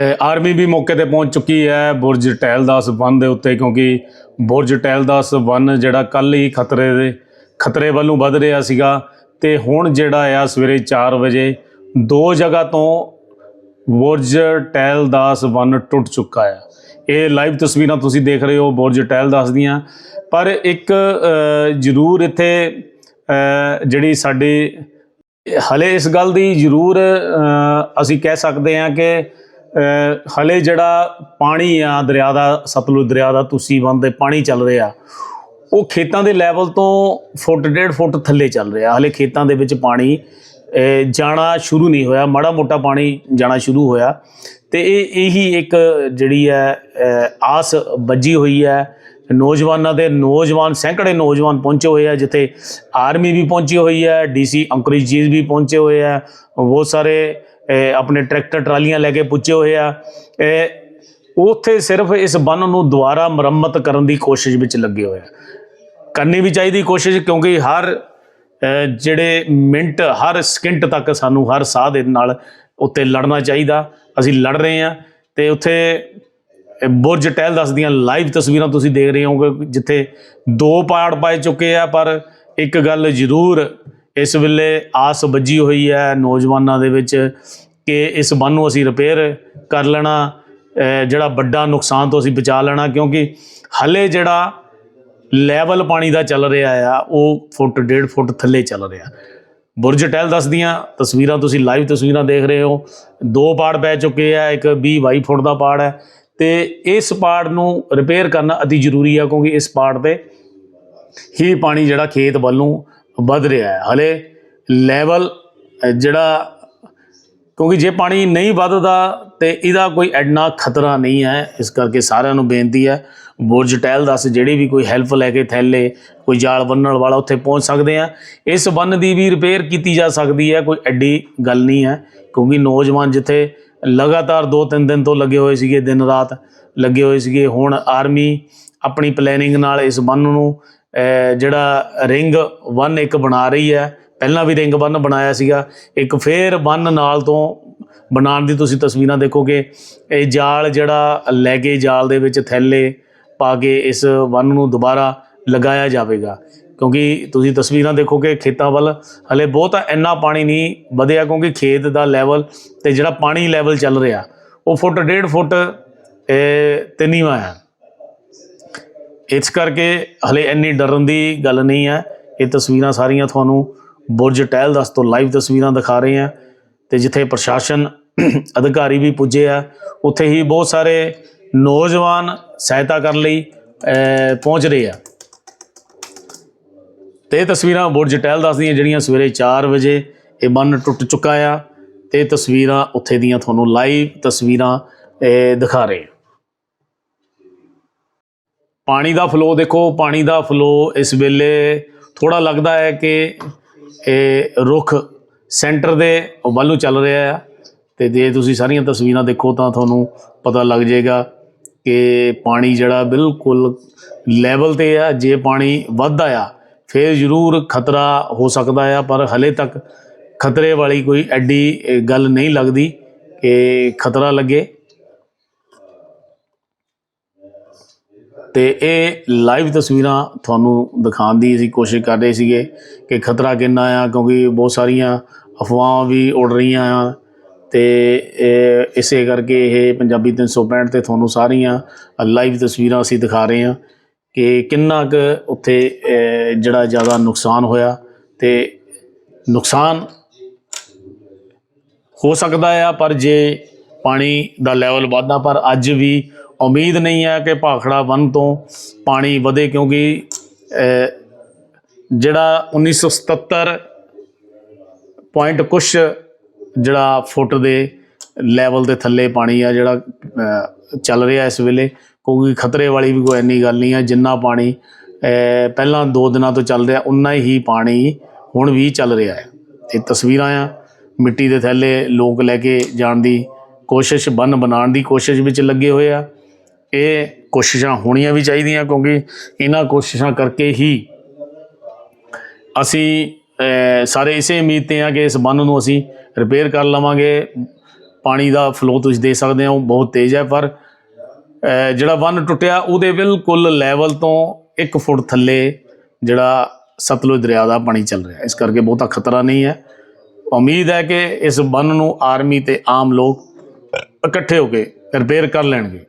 Army ਵੀ ਮੌਕੇ ਤੇ ਪਹੁੰਚ ਚੁੱਕੀ ਹੈ ਬੁਰਜ ਟਹਿਲਦਾਸ ਬੰਨ ਦੇ ਉੱਤੇ, ਕਿਉਂਕਿ ਬੁਰਜ ਟਹਿਲਦਾਸ ਬੰਨ ਜਿਹੜਾ ਕੱਲ ਹੀ ਖਤਰੇ ਦੇ, ਖਤਰੇ ਵੱਲੋਂ ਵੱਧ ਰਿਹਾ ਸੀਗਾ। ਤੇ ਹੁਣ ਜਿਹੜਾ ਆ ਸਵੇਰੇ 4 ਵਜੇ ਦੋ ਜਗ੍ਹਾ ਤੋਂ ਬੁਰਜ ਟਹਿਲਦਾਸ ਵਨ ਟੁੱਟ ਚੁੱਕਾ ਹੈ ਇਹ ਲਾਈਵ ਤਸਵੀਰਾਂ ਤੁਸੀਂ ਦੇਖ ਰਹੇ ਹੋ ਬੁਰਜ ਟਹਿਲਦਾਸ ਦੀਆਂ ਪਰ ਇੱਕ ਜ਼ਰੂਰ ਇੱਥੇ ਜਿਹੜੀ ਸਾਡੀ, ਹਲੇ ਇਸ ਗੱਲ ਦੀ ਜ਼ਰੂਰ ਅਸੀਂ ਕਹਿ ਸਕਦੇ ਹਾਂ ਕਿ ਹਲੇ ਜਿਹੜਾ ਪਾਣੀ ਆ ਦਰਿਆ ਦਾ, ਸਤਲੁਜ ਦਰਿਆ ਦਾ ਤੁਸੀਂ ਬੰਦ ਪਾਣੀ ਚੱਲ ਰਿਹਾ, ਉਹ ਖੇਤਾਂ ਦੇ ਲੈਵਲ ਤੋਂ ਫੁੱਟ, ਡੇਢ ਫੁੱਟ ਥੱਲੇ ਚੱਲ ਰਿਹਾ। ਹਲੇ ਖੇਤਾਂ ਦੇ ਵਿੱਚ ਪਾਣੀ ਜਾਣਾ ਸ਼ੁਰੂ ਨਹੀਂ ਹੋਇਆ, ਮਾੜਾ ਮੋਟਾ ਪਾਣੀ ਜਾਣਾ ਸ਼ੁਰੂ ਹੋਇਆ। ਤੇ ਇਹ, ਇਹੀ ਇੱਕ ਜਿਹੜੀ ਹੈ ਆਸ ਵੱਜੀ ਹੋਈ ਹੈ। ਨੌਜਵਾਨਾਂ ਦੇ ਨੌਜਵਾਨ, ਸੈਂਕੜੇ ਨੌਜਵਾਨ ਪਹੁੰਚੇ ਹੋਏ ਆ, ਜਿੱਥੇ ਆਰਮੀ ਵੀ ਪਹੁੰਚੀ ਹੋਈ ਹੈ, ਡੀਸੀ ਅੰਕੁਰਿਸ਼ ਜੀ ਵੀ ਪਹੁੰਚੇ ਹੋਏ ਆ। ਬਹੁਤ ਸਾਰੇ ਆਪਣੇ ਟਰੈਕਟਰ ਟਰਾਲੀਆਂ ਲੈ ਕੇ ਪੁੱਜੇ ਹੋਏ ਆ। ਉੱਥੇ ਸਿਰਫ ਇਸ ਬੰਨ ਨੂੰ ਦੁਬਾਰਾ ਮੁਰੰਮਤ ਕਰਨ ਦੀ ਕੋਸ਼ਿਸ਼ ਵਿੱਚ ਲੱਗੇ ਹੋਏ ਆ। ਕਰਨੀ ਵੀ ਚਾਹੀਦੀ ਕੋਸ਼ਿਸ਼ ਕਿਉਂਕਿ ਹਰ ਜਿਹੜੇ ਮਿੰਟ, ਹਰ ਸਕਿੰਟ ਤੱਕ ਸਾਨੂੰ ਹਰ ਸਾਹ ਦੇ ਨਾਲ ਉੱਤੇ ਲੜਨਾ ਚਾਹੀਦਾ। ਅਸੀਂ ਲੜ ਰਹੇ ਹਾਂ ਤੇ ਉੱਥੇ ਬੁਰਜ ਟਹਿਲ ਦੱਸਦੀਆਂ ਲਾਈਵ ਤਸਵੀਰਾਂ ਤੁਸੀਂ ਦੇਖ ਰਹੇ ਹੋਗੇ ਜਿੱਥੇ ਦੋ ਪਾੜ ਪਾਏ ਚੁੱਕੇ ਆ, ਪਰ ਇੱਕ ਗੱਲ ਜ਼ਰੂਰ ਇਸ ਵੇਲੇ ਆਸ ਵੱਜੀ ਹੋਈ ਹੈ ਨੌਜਵਾਨਾਂ ਦੇ ਵਿੱਚ ਕਿ ਇਸ ਬੰਨ ਨੂੰ ਅਸੀਂ ਰਿਪੇਅਰ ਕਰ ਲੈਣਾ ਜਿਹੜਾ ਵੱਡਾ ਨੁਕਸਾਨ ਤੋਂ ਅਸੀਂ ਬਚਾ ਲੈਣਾ ਕਿਉਂਕਿ ਹਲੇ ਜਿਹੜਾ ਲੈਵਲ ਪਾਣੀ ਦਾ ਚੱਲ ਰਿਹਾ ਆ, ਉਹ ਫੁੱਟ, ਡੇਢ ਫੁੱਟ ਥੱਲੇ ਚੱਲ ਰਿਹਾ। ਬੁਰਜ ਟਹਿਲ ਦੱਸਦੀਆਂ, ਤਸਵੀਰਾਂ ਤੁਸੀਂ ਲਾਈਵ ਤਸਵੀਰਾਂ ਦੇਖ ਰਹੇ ਹੋ। ਦੋ ਪਾੜ ਪੈ ਚੁੱਕੇ ਆ, ਇੱਕ 20 22 ਫੁੱਟ ਦਾ ਪਾੜ ਹੈ। ਤੇ ਇਸ ਪਾੜ ਨੂੰ ਰਿਪੇਅਰ ਕਰਨਾ ਅਤੀ ਜ਼ਰੂਰੀ ਆ ਕਿਉਂਕਿ ਇਸ ਪਾੜ ਤੇ ਹੀ ਪਾਣੀ ਜਿਹੜਾ ਖੇਤ ਵੱਲ ਨੂੰ ਵੱਧ ਰਿਹਾ ਹੈ। ਹਲੇ ਲੈਵਲ ਜਿਹੜਾ, ਕਿਉਂਕਿ ਜੇ ਪਾਣੀ ਨਹੀਂ ਵੱਧਦਾ ਤੇ ਇਹਦਾ ਕੋਈ ਐਡਨਾ ਖਤਰਾ ਨਹੀਂ ਹੈ। ਇਸ ਕਰਕੇ ਸਾਰਿਆਂ ਨੂੰ ਬੇਨਤੀ ਹੈ, ਬੁਰਜ ਟਹਿਲ ਦੱਸ ਜਿਹੜੀ ਵੀ ਕੋਈ ਹੈਲਪ ਲੈ ਕੇ ਥੈਲੇ, ਕੋਈ ਜਾਲ ਬੰਨਣ ਵਾਲਾ ਉੱਥੇ ਪਹੁੰਚ ਸਕਦੇ ਆ ਇਸ ਬੰਨ ਦੀ ਵੀ ਰਿਪੇਅਰ ਕੀਤੀ ਜਾ ਸਕਦੀ ਹੈ, ਕੋਈ ਐਡੀ ਗੱਲ ਨਹੀਂ ਹੈ। ਕਿਉਂਕਿ ਨੌਜਵਾਨ ਜਿੱਥੇ ਲਗਾਤਾਰ 2-3 ਦਿਨ ਤੋਂ ਲੱਗੇ ਹੋਏ ਸੀਗੇ, ਦਿਨ ਰਾਤ ਲੱਗੇ ਹੋਏ ਸੀਗੇ, ਹੁਣ ਆਰਮੀ ਆਪਣੀ ਪਲੈਨਿੰਗ ਨਾਲ ਇਸ ਬੰਨ ਨੂੰ ਜਿਹੜਾ ਰਿੰਗ 1 ਇੱਕ ਬਣਾ ਰਹੀ ਹੈ, ਪਹਿਲਾਂ ਵੀ ਰਿੰਗ ਬੰਨ ਬਣਾਇਆ ਸੀਗਾ, ਇੱਕ ਫੇਰ ਬੰਨ ਨਾਲ ਤੋਂ ਬਣਾਉਣ ਦੀ ਤੁਸੀਂ ਤਸਵੀਰਾਂ ਦੇਖੋਗੇ, ਇਹ ਜਾਲ ਜਿਹੜਾ ਲੈ ਕੇ ਜਾਲ ਦੇ ਵਿੱਚ ਥੈਲੇ ਪਾ ਕੇ ਇਸ ਬੰਨ ਨੂੰ ਦੁਬਾਰਾ ਲਗਾਇਆ ਜਾਵੇਗਾ। ਕਿਉਂਕਿ ਤੁਸੀਂ ਤਸਵੀਰਾਂ ਦੇਖੋਗੇ ਖੇਤਾਂ ਵੱਲ, ਹਲੇ ਬਹੁਤਾ ਇੰਨਾ ਪਾਣੀ ਨਹੀਂ ਵਧਿਆ ਕਿਉਂਕਿ ਖੇਤ ਦਾ ਲੈਵਲ ਤੇ ਜਿਹੜਾ ਪਾਣੀ ਲੈਵਲ ਚੱਲ ਰਿਹਾ, ਉਹ ਫੁੱਟ, ਡੇਢ ਫੁੱਟ, ਇਹ ਤੇ ਨੀਵਾਂ ਹੈ। ਇਸ ਕਰਕੇ ਹਲੇ ਇੰਨੀ ਡਰਨ ਦੀ ਗੱਲ ਨਹੀਂ ਹੈ। ਇਹ ਤਸਵੀਰਾਂ ਸਾਰੀਆਂ ਤੁਹਾਨੂੰ ਬੁਰਜ ਟਹਿਲ ਦਸ ਤੋਂ ਲਾਈਵ ਤਸਵੀਰਾਂ ਦਿਖਾ ਰਹੇ ਹਾਂ ਤੇ ਜਿੱਥੇ ਪ੍ਰਸ਼ਾਸਨ, ਅਧਿਕਾਰੀ ਵੀ ਪੁੱਜੇ ਆ। ਉੱਥੇ ਹੀ ਬਹੁਤ ਸਾਰੇ ਨੌਜਵਾਨ ਸਹਾਇਤਾ ਕਰਨ ਲਈ ਪਹੁੰਚ ਰਹੇ ਆ। ਤੇ ਇਹ ਤਸਵੀਰਾਂ ਬੁਰਜ ਟਹਿਲ ਦੱਸਦੀਆਂ ਜਿਹੜੀਆਂ ਸਵੇਰੇ 4 ਵਜੇ ਇਹ ਬੰਨ ਟੁੱਟ ਚੁੱਕਾ ਆ। ਤੇ ਤਸਵੀਰਾਂ ਉੱਥੇ ਦੀਆਂ ਤੁਹਾਨੂੰ ਲਾਈਵ ਤਸਵੀਰਾਂ ਦਿਖਾ ਰਹੇ ਆ ਪਾਣੀ ਦਾ ਫਲੋ ਦੇਖੋ, ਪਾਣੀ ਦਾ ਫਲੋ ਇਸ ਵੇਲੇ ਥੋੜਾ ਲੱਗਦਾ ਹੈ ਕਿ ਇਹ ਰੁੱਖ ਸੈਂਟਰ ਦੇ ਵੱਲ ਨੂੰ ਚੱਲ ਰਿਹਾ ਹੈ। ਤੇ ਜੇ ਤੁਸੀਂ ਸਾਰੀਆਂ ਤਸਵੀਰਾਂ ਦੇਖੋ ਤਾਂ ਤੁਹਾਨੂੰ ਪਤਾ ਲੱਗ ਜਾਏਗਾ ਕਿ ਪਾਣੀ ਜਿਹੜਾ ਬਿਲਕੁਲ ਲੈਵਲ ਤੇ ਆ, ਜੇ ਪਾਣੀ ਵੱਧਦਾ ਆ, ਫਿਰ ਜ਼ਰੂਰ ਖਤਰਾ ਹੋ ਸਕਦਾ ਆ, ਪਰ ਹਲੇ ਤੱਕ ਖਤਰੇ ਵਾਲੀ ਕੋਈ ਐਡੀ ਗੱਲ ਨਹੀਂ ਲੱਗਦੀ ਕਿ ਖਤਰਾ ਲੱਗੇ। ਤੇ ਇਹ ਲਾਈਵ ਤਸਵੀਰਾਂ ਤੁਹਾਨੂੰ ਦਿਖਾਉਣ ਦੀ ਅਸੀਂ ਕੋਸ਼ਿਸ਼ ਕਰ ਰਹੇ ਸੀਗੇ ਕਿ ਖਤਰਾ ਕਿੰਨਾ ਆ, ਕਿਉਂਕਿ ਬਹੁਤ ਸਾਰੀਆਂ ਅਫਵਾਹਾਂ ਵੀ ਉੱਡ ਰਹੀਆਂ ਆ। ਤੇ ਇਸੇ ਕਰਕੇ ਇਹ ਪੰਜਾਬੀ 365 ਤੇ ਤੁਹਾਨੂੰ ਸਾਰੀਆਂ ਲਾਈਵ ਤਸਵੀਰਾਂ ਅਸੀਂ ਦਿਖਾ ਰਹੇ ਹਾਂ ਕਿ ਕਿੰਨਾ ਕੁ ਉੱਥੇ ਜਿਹੜਾ ਜ਼ਿਆਦਾ ਨੁਕਸਾਨ ਹੋਇਆ ਤੇ ਨੁਕਸਾਨ ਹੋ ਸਕਦਾ ਆ, ਪਰ ਜੇ ਪਾਣੀ ਦਾ ਲੈਵਲ ਵਧਦਾ, ਪਰ ਅੱਜ ਵੀ ਉਮੀਦ ਨਹੀਂ ਹੈ ਕਿ ਭਾਖੜਾ ਬੰਨ ਤੋਂ ਪਾਣੀ ਵਧੇ ਕਿਉਂਕਿ ਅਹ, ਜਿਹੜਾ 1977 ਪੁਆਇੰਟ ਕੁਛ ਜਿਹੜਾ ਫੁੱਟ ਦੇ ਲੈਵਲ ਦੇ ਥੱਲੇ ਪਾਣੀ ਆ ਜਿਹੜਾ ਚੱਲ ਰਿਹਾ ਇਸ ਵੇਲੇ ਕਿਉਂਕਿ ਖਤਰੇ ਵਾਲੀ ਵੀ ਕੋਈ ਇੰਨੀ ਗੱਲ ਨਹੀਂ ਆ ਜਿੰਨਾ ਪਾਣੀ ਪਹਿਲਾਂ 2 ਦਿਨਾਂ ਤੋਂ ਚੱਲ ਰਿਹਾ ਉਨਾ ਹੀ ਪਾਣੀ ਹੁਣ ਵੀ ਚੱਲ ਰਿਹਾ ਹੈ। ਇਹ ਤਸਵੀਰਾਂ ਆ ਮਿੱਟੀ ਦੇ ਥੈਲੇ ਲੋਕ ਲੈ ਕੇ ਜਾਣ ਦੀ ਕੋਸ਼ਿਸ਼ ਬੰਨ ਬਣਾਉਣ ਦੀ ਕੋਸ਼ਿਸ਼ ਵਿੱਚ ਲੱਗੇ ਹੋਏ ਆ। ਇਹ ਕੋਸ਼ਿਸ਼ਾਂ ਹੋਣੀਆਂ ਵੀ ਚਾਹੀਦੀਆਂ ਕਿਉਂਕਿ ਇਹਨਾਂ ਕੋਸ਼ਿਸ਼ਾਂ ਕਰਕੇ ਹੀ ਅਸੀਂ ਸਾਰੇ ਇਸੇ ਉਮੀਦ ਤੇ ਆ ਕਿ ਇਸ ਬੰਨ ਨੂੰ ਅਸੀਂ ਰਿਪੇਅਰ ਕਰ ਲਵਾਂਗੇ। ਪਾਣੀ ਦਾ ਫਲੋ ਤੁਸੀਂ ਦੇ ਸਕਦੇ ਹੋ, ਬਹੁਤ ਤੇਜ਼ ਹੈ, ਪਰ ਜਿਹੜਾ ਬੰਨ ਟੁੱਟਿਆ ਉਹਦੇ ਬਿਲਕੁਲ ਲੈਵਲ ਤੋਂ 1 ਫੁੱਟ ਥੱਲੇ ਜਿਹੜਾ ਸਤਲੁਜ ਦਰਿਆ ਦਾ ਪਾਣੀ ਚੱਲ ਰਿਹਾ। ਇਸ ਕਰਕੇ ਬਹੁਤਾ ਖਤਰਾ ਨਹੀਂ ਹੈ। ਉਮੀਦ ਹੈ ਕਿ ਇਸ ਬੰਨ ਨੂੰ ਆਰਮੀ ਤੇ ਆਮ ਲੋਕ ਇਕੱਠੇ ਹੋ ਕੇ ਰਿਪੇਅਰ ਕਰ ਲੈਣਗੇ।